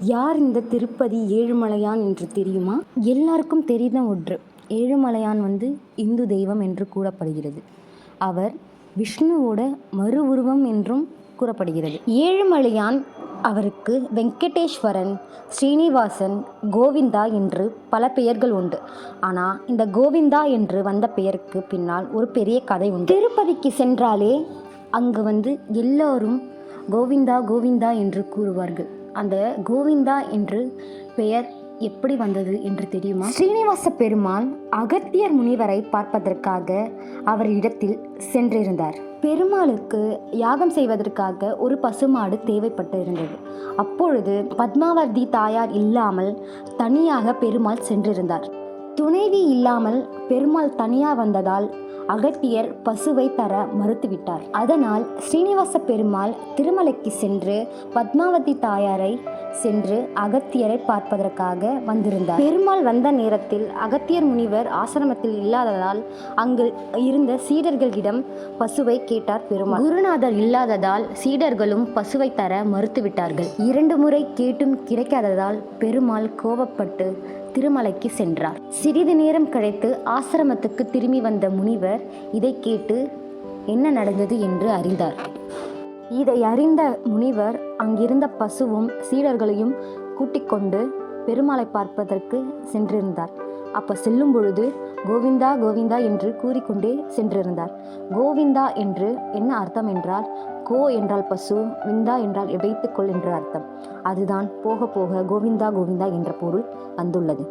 யார் இந்த திருப்பதி ஏழுமலையான் என்று தெரியுமா? எல்லாருக்கும் தெரிந்த ஒன்று. ஏழுமலையான் வந்து இந்து தெய்வம் என்று கூறப்படுகிறது. அவர் விஷ்ணுவோட மறு உருவம் என்றும் கூறப்படுகிறது. ஏழுமலையான் அவருக்கு வெங்கடேஸ்வரன் ஸ்ரீனிவாசன் கோவிந்தா என்று பல பெயர்கள் உண்டு. ஆனால் இந்த கோவிந்தா என்று வந்த பெயருக்கு பின்னால் ஒரு பெரிய கதை உண்டு. திருப்பதிக்கு சென்றாலே அங்கு வந்து எல்லோரும் கோவிந்தா கோவிந்தா என்று கூறுவார்கள். அந்த கோவிந்தா என்று பெயர் எப்படி வந்தது என்று தெரியுமா? ஸ்ரீனிவாச பெருமாள் அகத்தியர் முனிவரை பார்ப்பதற்காக அவர் இடத்தில் சென்றிருந்தார். பெருமாளுக்கு யாகம் செய்வதற்காக ஒரு பசுமாடு தேவைப்பட்டு இருந்தது அப்பொழுது பத்மாவதி தாயார் இல்லாமல் தனியாக பெருமாள் சென்றிருந்தார். துணைவி இல்லாமல் பெருமாள் தனியாக வந்ததால் அகத்தியர் பசுவை தர மறுத்துவிட்டார். அதனால் ஸ்ரீனிவாச பெருமாள் திருமலைக்கு சென்று பத்மாவதி தாயாரை சென்று அகத்தியரை பார்ப்பதற்காக வந்திருந்தார். பெருமாள் வந்த நேரத்தில் அகத்தியர் முனிவர் ஆசிரமத்தில் இல்லாததால் அங்கு இருந்த சீடர்களிடம் பசுவை கேட்டார் பெருமாள். குருநாதர் இல்லாததால் சீடர்களும் பசுவை தர மறுத்துவிட்டார்கள். இரண்டு முறை கேட்டும் கிடைக்காததால் பெருமாள் கோபப்பட்டு திருமலைக்கு சென்றார். சிறிது நேரம் கழித்து ஆசிரமத்துக்கு திரும்பி வந்த முனிவர் இதை கேட்டு என்ன நடந்தது என்று அறிந்தார். இதை அறிந்த முனிவர் அங்கிருந்த பசுவும் சீடர்களையும் கூட்டிக் கொண்டு பெருமாளை பார்ப்பதற்கு சென்றிருந்தார். அப்ப செல்லும் பொழுது கோவிந்தா கோவிந்தா என்று கூறிக்கொண்டே சென்றிருந்தார். கோவிந்தா என்று என்ன அர்த்தம் என்றால் கோ என்றால் பசு விந்தா என்றால் வைத்துக்கொள் என்று அர்த்தம். அதுதான் போக போக கோவிந்தா கோவிந்தா என்ற பொருள் வந்துள்ளது.